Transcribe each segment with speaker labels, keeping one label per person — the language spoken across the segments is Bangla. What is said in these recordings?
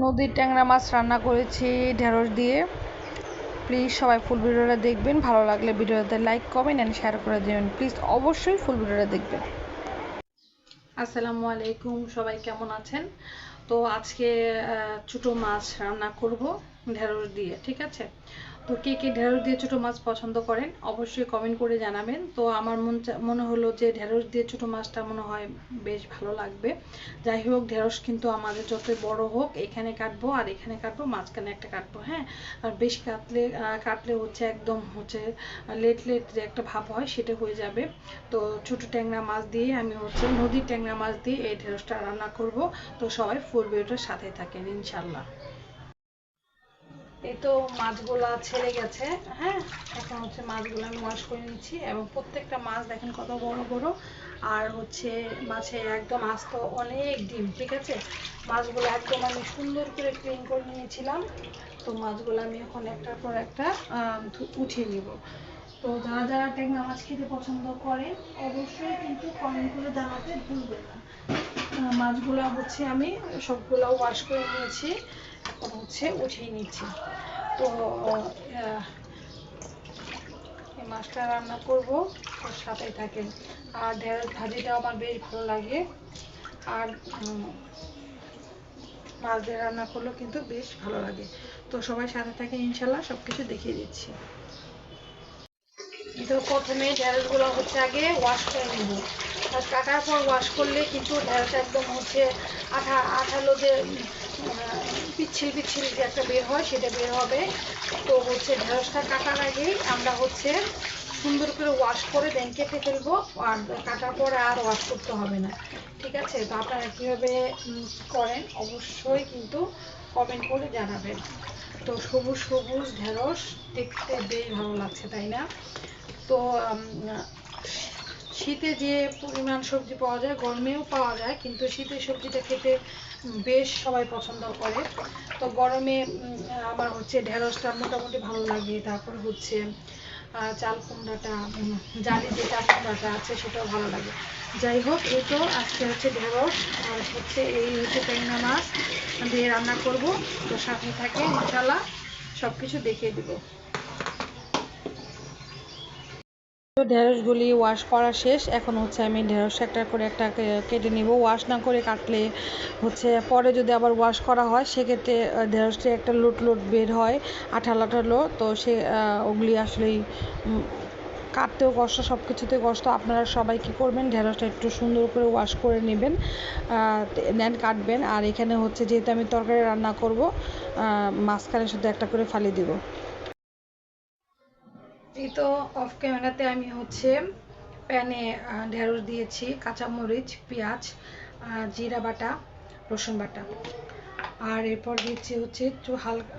Speaker 1: নদীর ট্যাংরা মাছ রান্না করেছি ঢেঁড়স দিয়ে। প্লিজ সবাই ফুল ভিডিওটা দেখবেন। ভালো লাগলে ভিডিওতে লাইক কমেন্ট অ্যান্ড শেয়ার করে দেবেন। প্লিজ অবশ্যই ফুল ভিডিওটা দেখবেন। আসসালামু আলাইকুম, সবাই কেমন আছেন? তো আজকে ছোট মাছ রান্না করব ঢেঁড়স দিয়ে, ঠিক আছে? তো কে কে ঢেঁড়স দিয়ে ছোটো মাছ পছন্দ করেন, অবশ্যই কমেন্ট করে জানাবেন। তো আমার মন মনে হলো যে ঢেঁড়স দিয়ে ছোটো মাছটা মনে হয় বেশ ভালো লাগবে। যাই হোক, ঢেঁড়স কিন্তু আমাদের যতই বড় হোক, এখানে কাটবো আর এখানে কাটবো, মাঝখানে একটা কাটবো হ্যাঁ? আর বেশ কাটলে কাটলে হচ্ছে একদম হচ্ছে লেট লেট যে একটা ভাব হয় সেটা হয়ে যাবে। তো ছোটো ট্যাংরা মাছ দিয়ে আমি হচ্ছে নদীর ট্যাংরা মাছ দিয়ে এই ঢেঁড়সটা রান্না করব। তো সবাই ফুল ভিডিওটার সাথে থাকেন ইনশাল্লাহ এই তো মাছগুলা ছেড়ে গেছে হ্যাঁ? এখন হচ্ছে মাছগুলো আমি ওয়াশ করে নিচ্ছি এবং প্রত্যেকটা মাছ দেখেন কত বড় বড়। আর হচ্ছে মাছে একদম আস্ত অনেক ডিম, ঠিক আছে? মাছগুলো একদম আমি সুন্দর করে ক্লিন করে নিয়েছিলাম। তো মাছগুলো আমি এখন একটার পর একটা উঠিয়ে নিব। তো যারা যারা ট্যাংরা মাছ খেতে পছন্দ করে, অবশ্যই কিন্তু কমেন্ট করে জানাতে ভুলবেন না। মাছগুলো হচ্ছে আমি সবগুলো ওয়াশ করে নিয়েছি। হচ্ছে উঠিয়ে নিচ্ছি তো মাছটা রান্না করব ওর সাথে থাকে। আর ঢেঁড়স ভাজিটাও আমার বেশ ভালো লাগে। আর মাছ দিয়ে রান্না করলেও কিন্তু বেশ ভালো লাগে। তো সবাই সাথে থাকে, ইনশাল্লাহ সব কিছু দেখিয়ে দিচ্ছি। তো প্রথমে ঢেঁড়সগুলো হচ্ছে আগে ওয়াশ করে নেব। আর কাটার পর ওয়াশ করলে কিন্তু ঢেঁড়স একদম হচ্ছে আঠা আঠালো যে পিচ্ছিল পিচ্ছিল যে একটা বের হয় সেটা বের হবে। তো হচ্ছে ঢেঁড়সটা কাটার আগেই আমরা হচ্ছে সুন্দর করে ওয়াশ করে দেন কেটে ফেলব আর কাটার পরে আর ওয়াশ করতে হবে না। ঠিক আছে? তো আপনারা কীভাবে করেন অবশ্যই কিন্তু কমেন্ট করে জানাবেন। তো সবুজ সবুজ ঢেঁড়স দেখতে বেশ ভালো লাগছে, তাই না? তো শীতে যে পরিমাণ সবজি পাওয়া যায়, গরমেও পাওয়া যায়, কিন্তু শীতের সবজিটা খেতে বেশ সবাই পছন্দ করে। তো গরমে আমার হচ্ছে ঢেঁড়সটা মোটামুটি ভালো লাগে, তারপর হচ্ছে চাল কুমড়াটা জালি যে চাল কুমড়াটা আছে সেটাও ভালো লাগে। যাই হোক, এই তো আজকে হচ্ছে ঢেঁড়স, আর হচ্ছে এই হচ্ছে ট্যাংরা মাছ। দিয়ে রান্না করব। তো সাথে থাকে মশালা সব কিছু দেখিয়ে দেবো। ঢেঁড়সগুলি ওয়াশ করা শেষ। এখন হচ্ছে আমি ঢেঁড়স একটা করে একটা কেটে নিব। ওয়াশ না করে কাটলে হচ্ছে পরে যদি আবার ওয়াশ করা হয়, সেক্ষেত্রে ঢেঁড়সটি একটা লুট লুট বের হয়, আঠালো আঠালো। তো সে ওগুলি আসলেই কাটতেও কষ্ট সব কিছুতে কষ্ট। আপনারা সবাই কী করবেন? ঢেঁড়সটা একটু সুন্দর করে ওয়াশ করে নেবেন দেন কাটবেন। আর এখানে হচ্ছে যেহেতু আমি তরকারি রান্না করব মাঝখানে শুধু একটা করে ফালি দেবো। এই তো অফ ক্যামেরাতে আমি হচ্ছে প্যানে ঢেঁড়স দিয়েছি, কাঁচামরিচ, পেঁয়াজ জিরা বাটা, রসুন বাটা। আর এরপর দিচ্ছি হচ্ছে একটু হালকা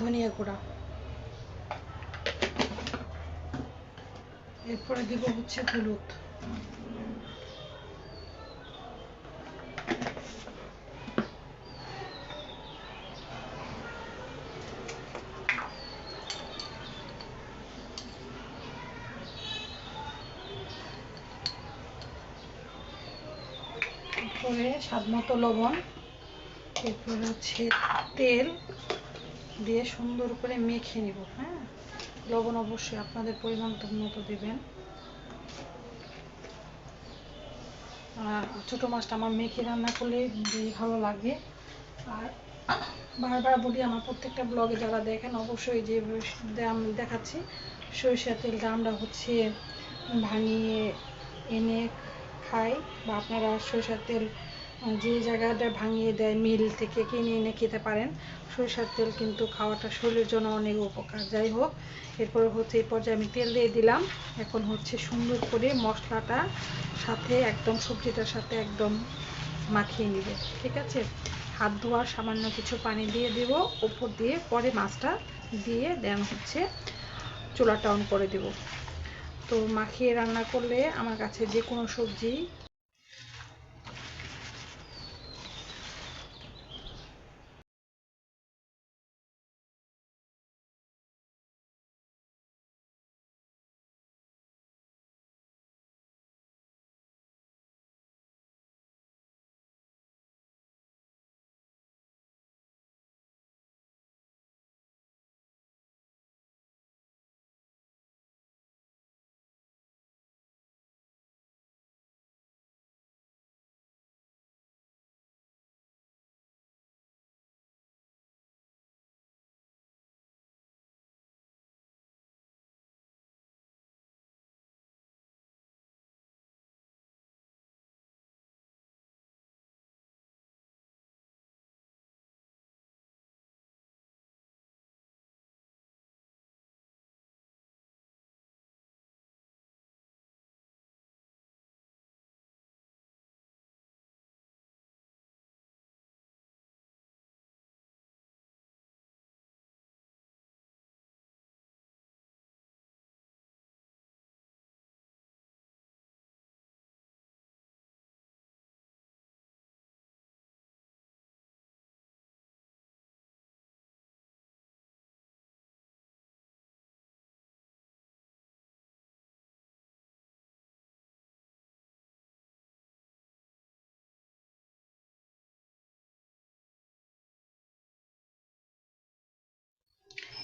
Speaker 1: ধনিয়া গুঁড়া। এরপরে দিব হচ্ছে হলুদ করে স্বাদ মতো লবণ, এরপর হচ্ছে তেল দিয়ে সুন্দর করে মেখে নিব হ্যাঁ? লবণ অবশ্যই আপনাদের পরিমাণ মতো দেবেন। ছোটো মাছটা আমার মেখে রান্না করলে ভালো লাগে। আর বারবার বলি, আমার প্রত্যেকটা ব্লগে যারা দেখেন, অবশ্যই যে আমি দেখাচ্ছি, সরিষার তেলটা আমরা হচ্ছে ভাঙিয়ে এনে খাই, বা আপনারা সরিষার তেল যে জায়গাটা ভাঙিয়ে দেয়, মিল থেকে কিনে এনে খেতে পারেন। সরিষার তেল কিন্তু খাওয়াটা শরীরের জন্য অনেক উপকার। যাই হোক, এরপর হচ্ছে এই পর্যায়ে আমি তেল দিয়ে দিলাম। এখন হচ্ছে সুন্দর করে মশলাটা সাথে একদম, সবজিটার সাথে একদম মাখিয়ে নিবে। ঠিক আছে? হাত ধোয়ার সামান্য কিছু পানি দিয়ে দেব। ওপর দিয়ে পরে মাছটা দিয়ে দেন হচ্ছে চুলাটা অন করে দেব। তো মাখিয়ে রান্না করলে আমার কাছে যে কোনো সবজি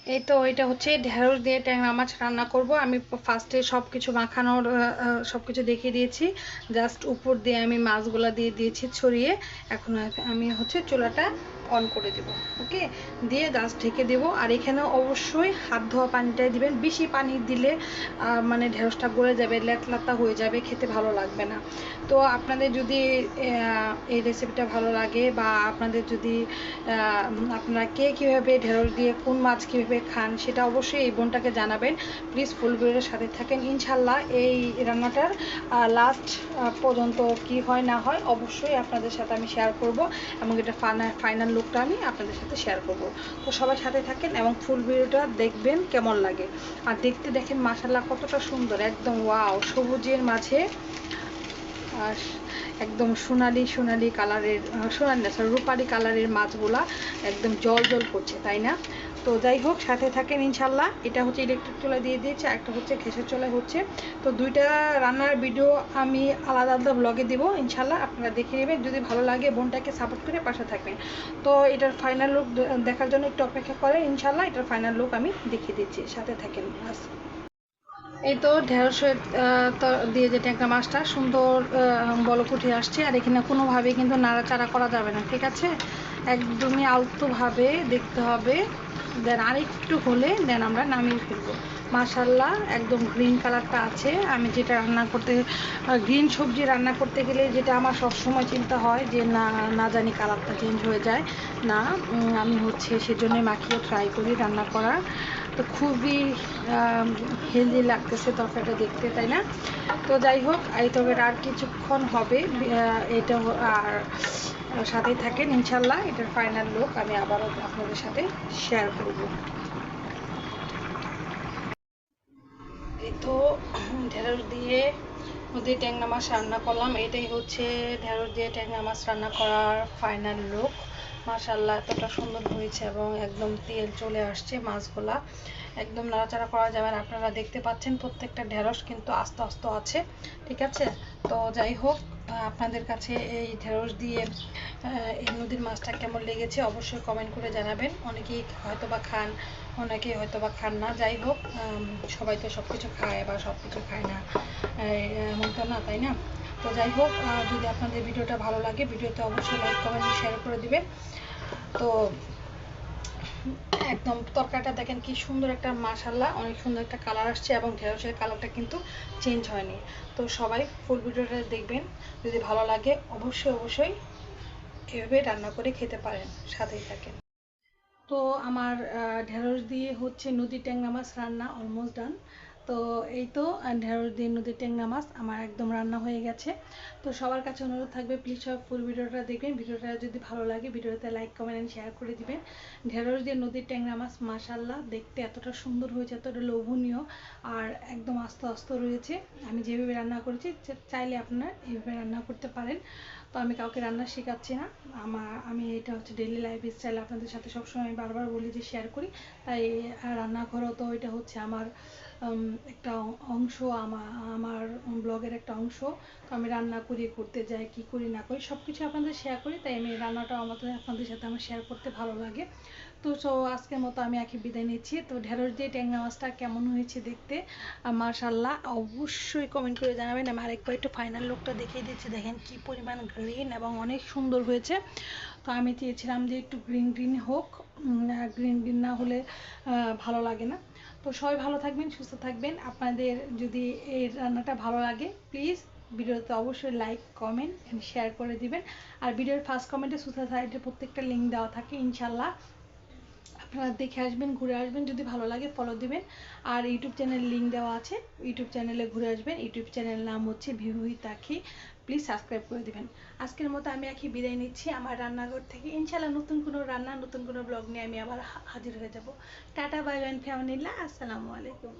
Speaker 1: এই তো এটা হচ্ছে ঢেঁড়স দিয়ে ট্যাংরা মাছ রান্না করব। আমি ফার্স্টে সব কিছু মাখানোর সব কিছু দেখিয়ে দিয়েছি। জাস্ট উপর দিয়ে আমি মাছগুলো দিয়ে দিয়েছি ছড়িয়ে। এখন আমি হচ্ছে চুলাটা অন করে দেব, ওকে? দিয়ে জাস্ট ঢেকে দেব, আর এখানে অবশ্যই হাত ধোয়া পানিটাই দিবেন। বেশি পানি দিলে মানে ঢেঁড়সটা গলে যাবে লেতলাতা হয়ে যাবে, খেতে ভালো লাগবে না। তো আপনাদের যদি এই রেসিপিটা ভালো লাগে বা আপনাদের যদি আপনারা কে কীভাবে ঢেঁড়স দিয়ে কোন মাছ কীভাবে খান, সেটা অবশ্যই এই বোনটাকে জানাবেন। প্লিজ ফুল ভিডিওর সাথে থাকেন। ইনশাল্লাহ এই রান্নাটার লাস্ট পর্যন্ত কি হয় না হয়, অবশ্যই আপনাদের সাথে আমি শেয়ার করব এবং এটা ফাইনাল লুকটা আমি আপনাদের সাথে শেয়ার করব। তো সবাই সাথে থাকেন এবং ফুল ভিডিওটা দেখবেন কেমন লাগে। আর দেখতে দেখেন মাসাল্লাহ কতটা সুন্দর, একদম ওয়াও, সবুজের মাঝে আর একদম সোনালি সোনালি কালারের সোনালি না রূপালি কালারের মাছগুলা একদম জল জল করছে, তাই না? তো যাই হোক, সাথে থাকেন ইনশাল্লাহ। এটা হচ্ছে ইলেকট্রিক চুলা দিয়ে দিয়েছে একটা হচ্ছে ঘেসের চুলায় হচ্ছে। তো দুইটা রান্নার ভিডিও আমি আলাদা আলাদা ব্লগে দিব ইনশাল্লাহ, আপনারা দেখে নেবেন। যদি ভালো লাগে, বোনটাকে সাপোর্ট করে পাশে থাকবেন। তো এটার ফাইনাল লুক দেখার জন্য একটু অপেক্ষা করেন, ইনশাল্লাহ এটার ফাইনাল লুক আমি দেখিয়ে দিচ্ছি। সাথে থাকেন এই তো ঢেঁড়সের দিয়ে যে ট্যাংরা মাছটা, সুন্দর বলক উঠে আসছে। আর এখানে কোনোভাবেই কিন্তু নাড়াচাড়া করা যাবে না, ঠিক আছে? একদমই আলতোভাবে দেখতে হবে। দেন আরেকটু হলে দেন আমরা নামিয়ে ফেলব। মাশাল্লাহ একদম গ্রিন কালারটা আছে। আমি যেটা রান্না করতে গ্রিন সবজি রান্না করতে গেলে যেটা আমার সবসময় চিন্তা হয় যে না না জানি কালারটা চেঞ্জ হয়ে যায়। না আমি হচ্ছে সেজন্যই মাখিয়ে ট্রাই করি রান্না করার। তো খুবই হেলদি লাগতেছে তরকারিটা দেখতে, তাই না? তো যাই হোক, এই তবে আর কিছুক্ষণ হবে। এটা আর সাথেই থাকেন, ইনশাল্লাহ এটার ফাইনাল লুক আমি আবারও আপনাদের সাথে শেয়ার করব। এই তো, ঢেঁড়স দিয়ে নদী ট্যাংরা মাছ রান্না করলাম। এটাই হচ্ছে ঢেঁড়স দিয়ে ট্যাংরা মাছ রান্না করার ফাইনাল লুক মাশাল্লাহ এতটা সুন্দর হয়েছে এবং একদম তেল চলে আসছে মাছগুলা। একদম নাড়াচাড়া করা যাবে আপনারা দেখতে পাচ্ছেন প্রত্যেকটা ঢেঁড়স কিন্তু আস্তে আস্তে আছে, ঠিক আছে? তো যাই হোক আপনাদের কাছে এই ঢেঁড়স দিয়ে এই নদীর মাছটা কেমন লেগেছে অবশ্যই কমেন্ট করে জানাবেন। অনেকেই হয়তো বা খান অনেকে হয়তো বা খান না। যাই হোক সবাই তো সব কিছু খায় বা সব কিছু খায় না। এমন তো না, তাই না? তো যাই হোক যদি আপনাদের ভিডিওটা ভালো লাগে, ভিডিওতে অবশ্যই লাইক কমেন্ট শেয়ার করে দিবেন। তো একদম তরকারিটা দেখেন কি সুন্দর একটা মাসাল্লা অনেক সুন্দর একটা কালার আসছে এবং ঢেঁড়সের কালারটা কিন্তু চেঞ্জ হয়নি। তো সবাই ফুল ভিডিওটা দেখবেন, যদি ভালো লাগে অবশ্যই অবশ্যই এভাবে রান্না করে খেতে পারেন, সাথেই থাকেন। তো আমার ঢেঁড়স দিয়ে হচ্ছে নদী ট্যাংরা মাছ রান্না অলমোস্ট ডান তো এই তো ঢেঁড়স দিয়ে নদীর ট্যাংরা মাছ আমার একদম রান্না হয়ে গেছে। তো সবার কাছে অনুরোধ থাকবে প্লিজ সব ফুল ভিডিওটা দেখবেন। ভিডিওটা যদি ভালো লাগে, ভিডিওতে লাইক কমেন্ট অ্যান্ড শেয়ার করে দিবেন। ঢেঁড়স দিয়ে নদীর ট্যাংরা মাছ মাশাল্লাহ দেখতে এতটা সুন্দর হয়েছে, এতটা লোভনীয়, আর একদম আস্তে আস্তে রয়েছে। আমি যেভাবে রান্না করেছি চাইলে আপনারা এইভাবে রান্না করতে পারেন। তো আমি কাউকে রান্না শেখাচ্ছি না। আমার আমি এটা হচ্ছে ডেলি লাইফ স্টাইল আপনাদের সাথে সবসময় বারবার বলি যে শেয়ার করি। তাই রান্নাঘরও তো এটা হচ্ছে আমার একটা অংশ আমার আমার ব্লগের একটা অংশ। তো আমি রান্না করি, করতে যাই, কি করি, না করি সব কিছু আপনাদের শেয়ার করি। তাই আমি রান্নাটাও আমাদের, আপনাদের সাথে আমার শেয়ার করতে ভালো লাগে। তো সো আজকের মতো আমি একই বিদায় নিচ্ছি। তো, ঢেঁড়স দিয়ে ট্যাংরা মাছটা কেমন হয়েছে দেখতে মার্শাল্লাহ অবশ্যই কমেন্ট করে জানাবেন। আমি আরেকবার একটু ফাইনাল লুকটা দেখিয়ে দিচ্ছি। দেখেন কি পরিমাণ গ্রিন এবং অনেক সুন্দর হয়েছে। তো, আমি চেয়েছিলাম যে একটু গ্রিন গ্রিন হোক গ্রিন গ্রিন না হলে ভালো লাগে না। তো সবাই ভালো থাকবেন, সুস্থ থাকবেন। আপনাদের যদি এই রান্নাটা ভালো লাগে প্লিজ ভিডিওতে অবশ্যই লাইক কমেন্ট অ্যান্ড শেয়ার করে দিবেন। আর ভিডিওর ফার্স্ট কমেন্টে সুস্থ সাইডের প্রত্যেকটা লিঙ্ক দেওয়া থাকে ইনশাল্লাহ আপনারা দেখে আসবেন, ঘুরে আসবেন, যদি ভালো লাগে ফলো দিবেন। আর ইউটিউব চ্যানেল লিঙ্ক দেওয়া আছে, ইউটিউব চ্যানেলে ঘুরে আসবেন। ইউটিউব চ্যানেল নাম হচ্ছে ভিহুই তাকি প্লিজ সাবস্ক্রাইব করে দিবেন। আজকের মতো আমি একই বিদায় নিচ্ছি। আমার রান্নাঘর থেকে ইনশাল্লাহ নতুন কোনো রান্না, নতুন কোনো ব্লগ নিয়ে আমি আবার হাজির হয়ে যাব। টাটা, বাই বাই ফ্যামিলিল্লাহ আসসালামু আলাইকুম।